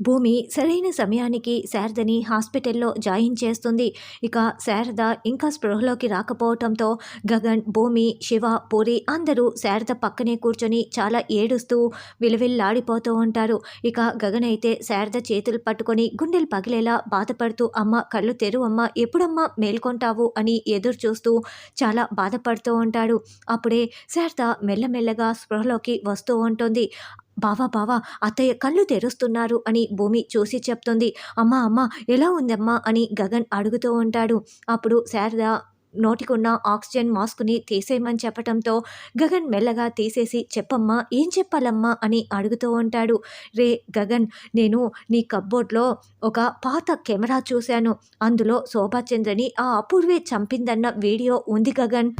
భూమి సరైన సమయానికి శారదని హాస్పిటల్లో జాయిన్ చేస్తుంది. ఇక శారద ఇంకా స్పృహలోకి రాకపోవటంతో గగన్ భూమి శివ పూరి అందరూ శారద పక్కనే కూర్చొని చాలా ఏడుస్తూ విలువిల్లాడిపోతూ ఉంటారు. ఇక గగన్ అయితే శారద చేతులు పట్టుకొని గుండెలు పగిలేలా బాధపడుతూ అమ్మ కళ్ళు తెరు అమ్మ ఎప్పుడమ్మా మేల్కొంటావు? అని ఎదురు చూస్తూ చాలా బాధపడుతూ ఉంటాడు. అప్పుడే శారద మెల్లమెల్లగా స్పృహలోకి వస్తూ ఉంటుంది. బావా బావా అత్తయ్య కళ్ళు తెరుస్తున్నారు అని భూమి చూసి చెప్తుంది. అమ్మా అమ్మ ఎలా ఉందమ్మా అని గగన్ అడుగుతూ ఉంటాడు. అప్పుడు శారద నోటికున్న ఆక్సిజన్ మాస్క్ని తీసేయమని చెప్పటంతో గగన్ మెల్లగా తీసేసి చెప్పమ్మా ఏం చెప్పాలమ్మా? అని అడుగుతూ ఉంటాడు. రే గగన్ నేను నీ కబ్బోర్డ్లో ఒక పాత కెమెరా చూశాను. అందులో శోభాచంద్రని ఆ అపూర్వే చంపిందన్న వీడియో ఉంది గగన్.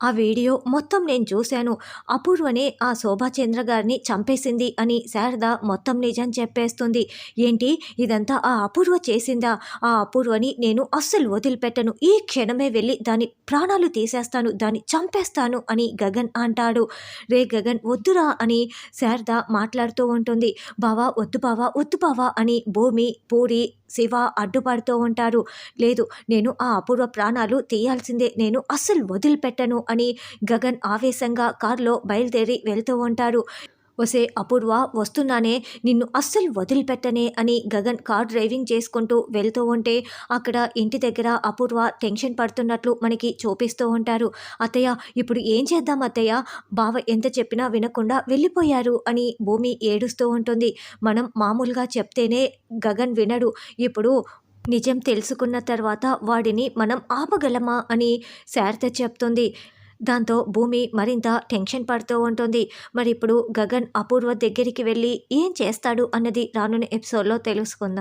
ఆ వీడియో మొత్తం నేను చూశాను. అపూర్వనే ఆ శోభాచంద్ర గారిని చంపేసింది అని శారద మొత్తం నిజం చెప్పేస్తుంది. ఏంటి? ఇదంతా ఆ అపూర్వ చేసిందా? ఆ అపూర్వని నేను అస్సలు వదిలిపెట్టను. ఈ క్షణమే వెళ్ళి దాని ప్రాణాలు తీసేస్తాను. దాన్ని చంపేస్తాను అని గగన్ అంటాడు. రే గగన్ వద్దురా అని శారద మాట్లాడుతూ ఉంటుంది. బావా వద్దు బావా వద్దు బావా అని భూమి పూరి శివ అడ్డుపడుతూ ఉంటారు. లేదు నేను ఆ అపూర్వ ప్రాణాలు తీయాల్సిందే. నేను అస్సలు వదిలిపెట్టను అని గగన్ ఆవేశంగా కారులో బయలుదేరి వెళ్తూ ఉంటారు. వసే అపూర్వ వస్తున్నానే నిన్ను అస్సలు వదిలిపెట్టనే అని గగన్ కార్ డ్రైవింగ్ చేసుకుంటూ వెళ్తూ ఉంటే అక్కడ ఇంటి దగ్గర అపూర్వ టెన్షన్ పడుతున్నట్లు మనకి చూపిస్తూ ఉంటారు. అత్తయ్య ఇప్పుడు ఏం చేద్దాం అత్తయ్య? బావ ఎంత చెప్పినా వినకుండా వెళ్ళిపోయారు అని భూమి ఏడుస్తూ ఉంటుంది. మనం మామూలుగా చెప్తేనే గగన్ వినడు. ఇప్పుడు నిజం తెలుసుకున్న తర్వాత వాడిని మనం ఆపగలమా అని శారద చెప్తుంది. దాంతో భూమి మరింత టెన్షన్ పడుతూ ఉంటుంది. మరి ఇప్పుడు గగన్ అపూర్వ దగ్గరికి వెళ్ళి ఏం చేస్తాడు అన్నది రానున్న ఎపిసోడ్లో తెలుసుకుందాం.